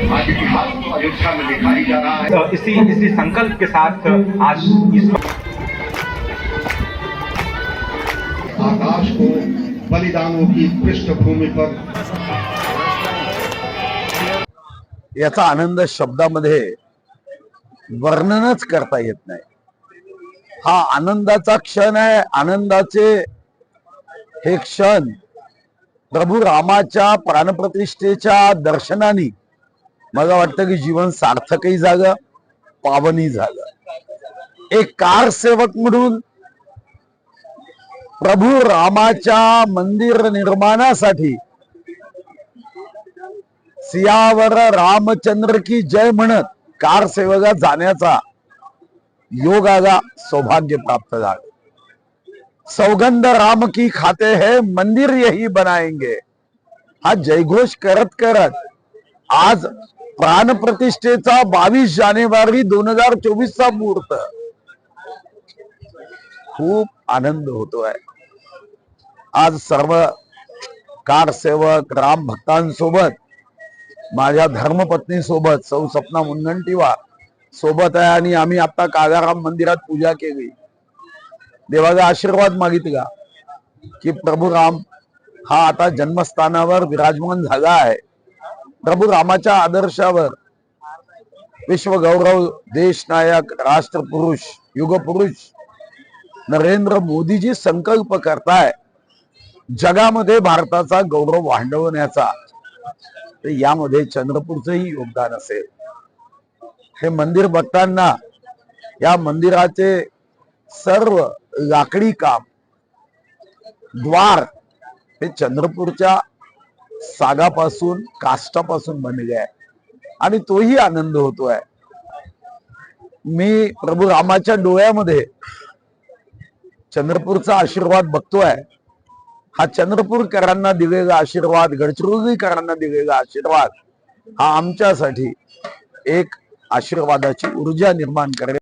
अयोध्या में जा रहा है इसी इसी संकल्प के साथ आज इस आकाश को बलिदानों की पृष्ठभूमि पर याचा आनंद शब्दामध्ये वर्णनच करता येत नाही. हा आनंदाचा क्षण आहे. आनंदाचे हे क्षण प्रभू रामाच्या प्राणप्रतिष्ठेच्या दर्शनाने मला वाटतं की जीवन सार्थकही झालं पावनही झालं. एक कार सेवक म्हणून प्रभू रामाच्या मंदिर निर्माणासाठी सियावर रामचंद्र की जय म्हणत कार सेवकात जाण्याचा योग आला सौभाग्य प्राप्त झाला. सौगंध राम की खाते है मंदिर यही बनाएंगे। हा जयघोष करत करत आज प्राण प्रतिष्ठेचा बावीस जानेवारी दोन हजार चोवीस चा मुहूर्त। खूप आनंद होतोय। आज सर्व कार सेवक राम भक्तांसोबत माझ्या धर्मपत्नी सोबत सौ सपना मुनगंटीवार सोबत आहे आणि आम्ही आता कागाराम मंदिरात पूजा केली। देवाचा आशीर्वाद मागितला की प्रभू राम हा आता जन्मस्थानावर विराजमान झाला आहे. प्रभू रामाच्या आदर्शावर विश्वगौरव गौरव देशनायक राष्ट्रपुरुष युगपुरुष नरेंद्र मोदीजी संकल्प करताय. जगामध्ये भारताचा गौरव वाढवण्याचा. तर यामध्ये चंद्रपूरचंही योगदान असेल. हे मंदिर बघताना या मंदिराचे सर्व लाकडी काम. द्वार हे चंद्रपूरच्या सागापासून काष्टापासून बनले आहे. आणि तोही आनंद होतोय. मी प्रभू रामाच्या डोळ्यामध्ये चंद्रपूरचा आशीर्वाद बघतोय. हा चंद्रपूरकरांना दिलेला आशीर्वाद गडचिरोलीकरांना दिलेला आशीर्वाद हा आमच्यासाठी एक आशीर्वादाची ऊर्जा निर्माण करेल.